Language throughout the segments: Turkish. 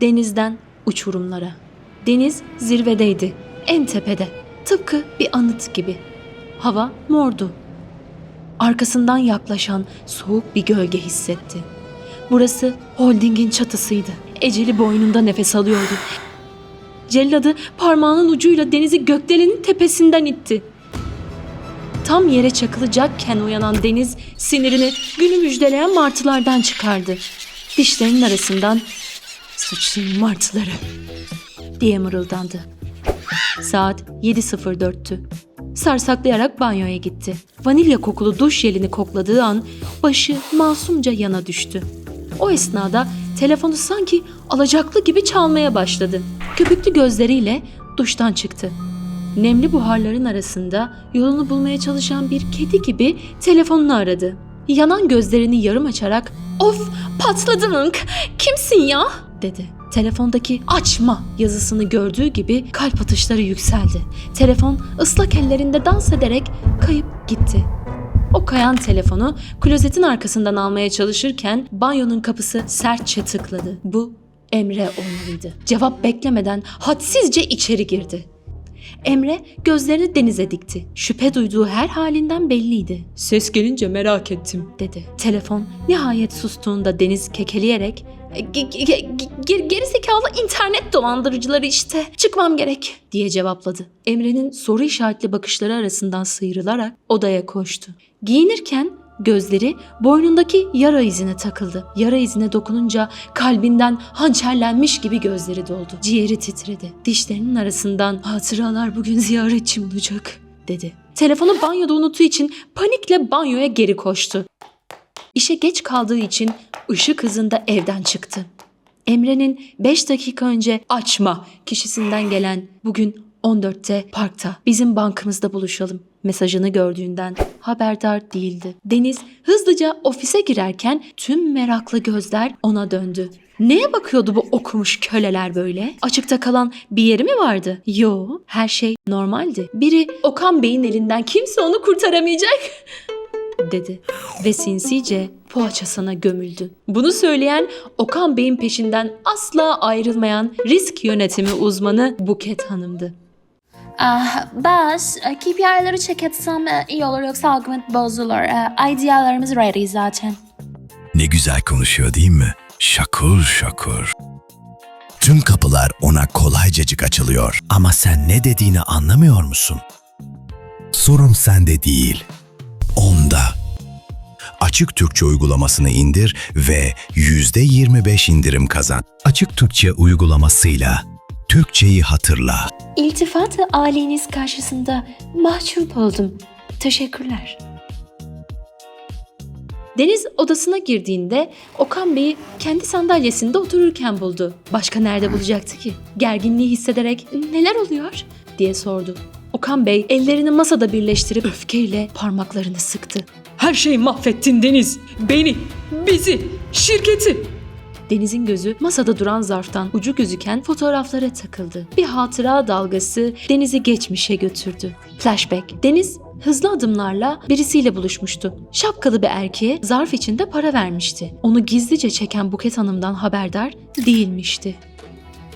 Denizden uçurumlara. Deniz zirvedeydi, en tepede. Tıpkı bir anıt gibi. Hava mordu. Arkasından yaklaşan soğuk bir gölge hissetti. Burası holdingin çatısıydı. Eceli boynunda nefes alıyordu. Celladı parmağının ucuyla denizi gökdelenin tepesinden itti. Tam yere çakılacakken uyanan deniz sinirini günü müjdeleyen martılardan çıkardı. Dişlerinin arasından sıçtığım martıları diye mırıldandı. Saat 7.04'tü. Sarsaklayarak banyoya gitti. Vanilya kokulu duş jelini kokladığı an başı masumca yana düştü. O esnada telefonu sanki alacaklı gibi çalmaya başladı. Köpüklü gözleriyle duştan çıktı. Nemli buharların arasında yolunu bulmaya çalışan bir kedi gibi telefonunu aradı. Yanan gözlerini yarım açarak "Of, patladım. Kimsin ya?" Dedi. Telefondaki açma yazısını gördüğü gibi kalp atışları yükseldi. Telefon ıslak ellerinde dans ederek kayıp gitti. O kayan telefonu klozetin arkasından almaya çalışırken banyonun kapısı sertçe tıkladı. Bu Emre olmalıydı. Cevap beklemeden hadsizce içeri girdi. Emre gözlerini denize dikti. Şüphe duyduğu her halinden belliydi. Ses gelince merak ettim dedi. Telefon nihayet sustuğunda Deniz kekeleyerek "Ge- ge- ge- ge- geri zekalı internet dolandırıcıları işte. Çıkmam gerek diye cevapladı. Emre'nin soru işaretli bakışları arasından sıyrılarak odaya koştu. Giyinirken Gözleri boynundaki yara izine takıldı. Yara izine dokununca kalbinden hançerlenmiş gibi gözleri doldu. Ciğeri titredi. Dişlerinin arasından hatıralar bugün ziyaretçim olacak dedi. Telefonu banyoda unuttuğu için panikle banyoya geri koştu. İşe geç kaldığı için ışık hızında evden çıktı. Emre'nin 5 dakika önce açma kişisinden gelen bugün 14'te parkta bizim bankamızda buluşalım mesajını gördüğünden haberdar değildi. Deniz hızlıca ofise girerken tüm meraklı gözler ona döndü. Neye bakıyordu bu okumuş köleler böyle? Açıkta kalan bir yeri mi vardı? Yo, her şey normaldi. Biri Okan Bey'in elinden kimse onu kurtaramayacak dedi ve sinsice poğaçasına gömüldü. Bunu söyleyen Okan Bey'in peşinden asla ayrılmayan risk yönetimi uzmanı Buket Hanım'dı. Ah, Bas, KPI'ları check etsem e, iyi olur yoksa argument bozulur. E, Idealarımız ready zaten. Ne güzel konuşuyor değil mi? Şakur şakur. Tüm kapılar ona kolaycacık açılıyor. Ama sen ne dediğini anlamıyor musun? Sorun sende değil. Onda. Açık Türkçe uygulamasını indir ve %25 indirim kazan. Açık Türkçe uygulamasıyla Türkçeyi hatırla. İltifatı aliniz karşısında mahcup oldum. Teşekkürler. Deniz odasına girdiğinde Okan Bey'i kendi sandalyesinde otururken buldu. Başka nerede bulacaktı ki? Gerginliği hissederek neler oluyor diye sordu. Okan Bey ellerini masada birleştirip öfkeyle parmaklarını sıktı. Her şeyi mahvettin Deniz. Beni, bizi, şirketi. Deniz'in gözü masada duran zarftan ucu gözüken fotoğraflara takıldı. Bir hatıra dalgası Deniz'i geçmişe götürdü. Flashback. Deniz hızlı adımlarla birisiyle buluşmuştu. Şapkalı bir erkeğe zarf içinde para vermişti. Onu gizlice çeken Buket Hanım'dan haberdar değilmişti.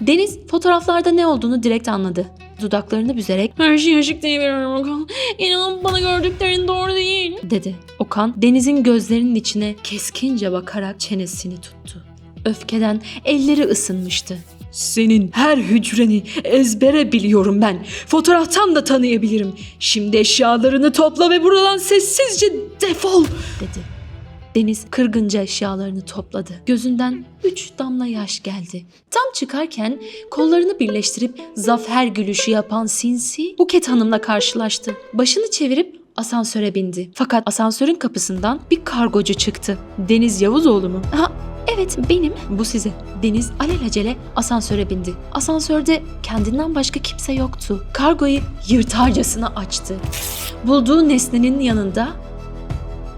Deniz fotoğraflarda ne olduğunu direkt anladı. Dudaklarını büzerek Her şey ışık değil Okan. İnan bana gördüklerin doğru değil. dedi. Okan Deniz'in gözlerinin içine keskince bakarak çenesini tuttu. Öfkeden elleri ısınmıştı. Senin her hücreni ezbere biliyorum ben. Fotoğraftan da tanıyabilirim. Şimdi eşyalarını topla ve buradan sessizce defol. dedi. Deniz kırgınca eşyalarını topladı. Gözünden üç damla yaş geldi. Tam çıkarken kollarını birleştirip zafer gülüşü yapan sinsi Buket Hanım'la karşılaştı. Başını çevirip asansöre bindi. Fakat asansörün kapısından bir kargocu çıktı. Deniz Yavuzoğlu mu? Ha, evet benim. Bu size. Deniz alelacele asansöre bindi. Asansörde kendinden başka kimse yoktu. Kargoyu yırtarcasına açtı. Bulduğu nesnenin yanında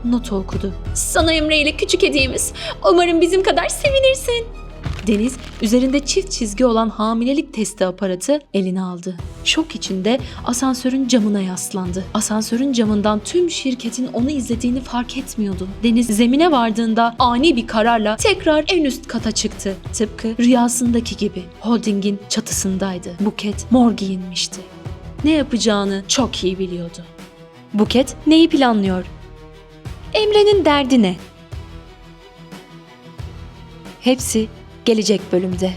not okudu. Sana Emre ile küçük hediyemiz. Umarım bizim kadar sevinirsin. Deniz üzerinde çift çizgi olan hamilelik testi aparatı eline aldı. Şok içinde asansörün camına yaslandı. Asansörün camından tüm şirketin onu izlediğini fark etmiyordu. Deniz zemine vardığında ani bir kararla tekrar en üst kata çıktı. Tıpkı rüyasındaki gibi. Holdingin çatısındaydı. Buket mor giyinmişti. Ne yapacağını çok iyi biliyordu. Buket neyi planlıyor? Emre'nin derdi ne? Hepsi gelecek bölümde.